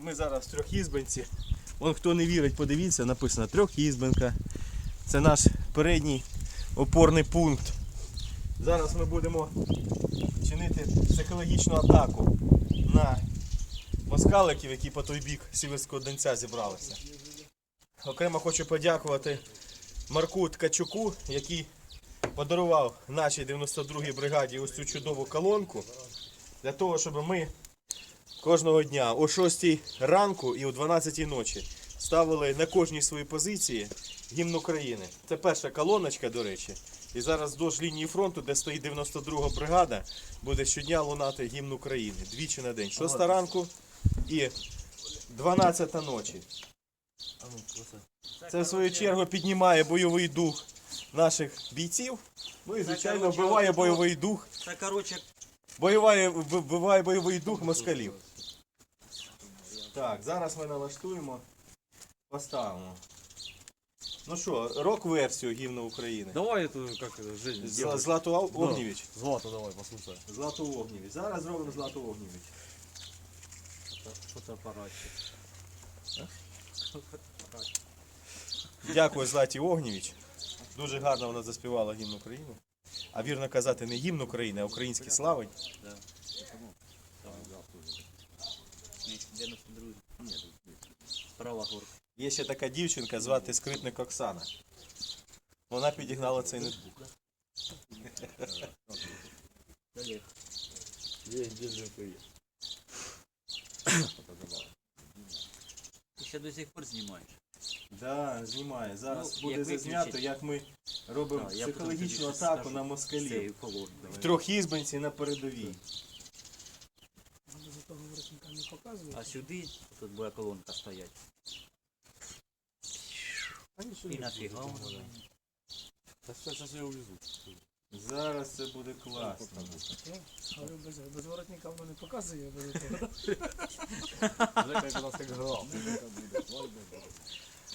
Ми зараз в трьохізбинці. Вон хто не вірить, подивіться, написано трьохізбинка. Це наш передній опорний пункт. Зараз ми будемо чинити психологічну атаку на москаликів, які по той бік Сіверського Донця зібралися. Окремо хочу подякувати Марку Ткачуку, який подарував нашій 92-й бригаді ось цю чудову колонку для того, щоб ми кожного дня о 6 ранку і о 12 ночі ставили на кожній своїй позиції гімн України. Це перша колоночка, до речі. І зараз вздовж лінії фронту, де стоїть 92 бригада, буде щодня лунати гімн України. Двічі на день. 6 ранку і 12 ночі. Це в свою чергу піднімає бойовий дух наших бійців. Ну і звичайно вбиває бойовий дух короче, Бойоває, вбиває бойовий дух москалів. Так, зараз ми налаштуємо, поставимо. Ну що, рок-версію гімну України. Давай эту, как это, Женя, З- сделай. Злату Ав- Огнєвіч. Злата давай, послушай. Злату Огнєвіч. Зараз зробимо Злату Огнєвіч. фотоапаратчик. Дякую Златі Огнєвіч. Дуже гарно вона заспівала гімн України. А вірно казати не гімн України, а українські слави. Ні, 92. Ні, Права горка. Є ще така дівчинка, звати Скрипник Оксана. Вона підігнала цей ноутбук. Ти ще до сих пор знімаєш. Да, знімає. Зараз Ну, буде як зазнято, виключить? як ми робимо я потім психологічну щось атаку скажу. на москалів. колонкою. В трьохізбинці на передовій. За не показує. А сюди тут буде колонка стоять. І нафіга воно. Да все, сейчас я увезу. Зараз це буде класно. Але без, без воротника воно не показує, без того. Жека это нас как жрал.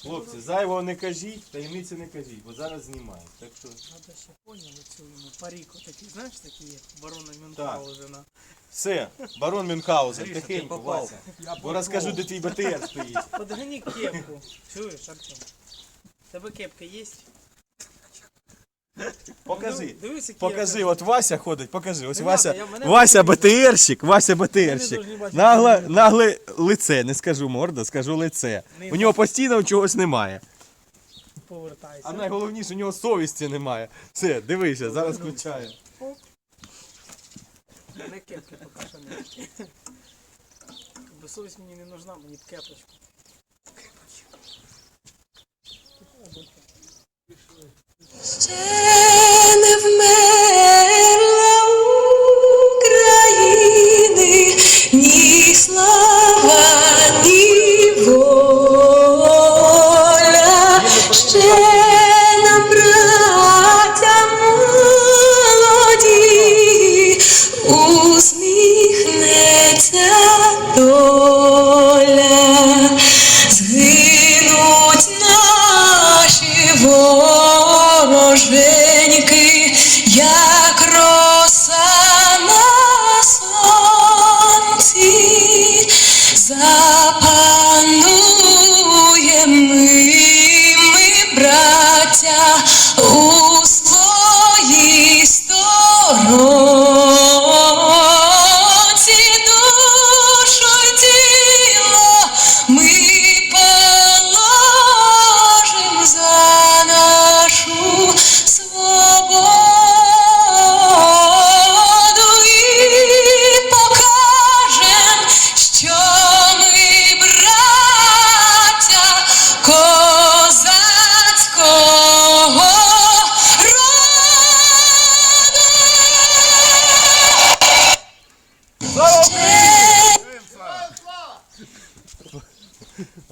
Хлопці, зайвого не кажіть, таємниці не кажіть, бо зараз знімають. Так що Надо ще поняли цю йому паріку такий, знаєш, такі як барона Мюнхгаузена. все, барон Мюнхгаузен, Гріша, ти тихенько, попав. Вася. Бо розкажу, де твій БТР стоїть. Подгони кепку. Чуєш, Артем? Тебе кепка є? Покажи. Ну, Дивись, які Покажи, от Вася ходить, покажи. Ось Не Вася, надо, я- мене Вася. БТРщик, Вася БТРщик. Нагле, нагле лице, не скажу морда, скажу лице. Не У нього постійно чогось немає. Повертайся. А найголовніше, у нього совісті немає. Все, дивися, зараз включаю. Не кепки поки що не. Бо совість мені не нужна, мені б кепочку. Ще Ooh.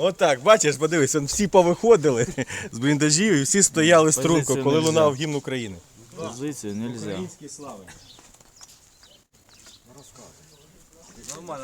Отак, бачиш, подивись, он всі повиходили з бліндажів і всі стояли струнко, Позицію коли нельзя. лунав гімн України. Позиции нельзя. Українські слави.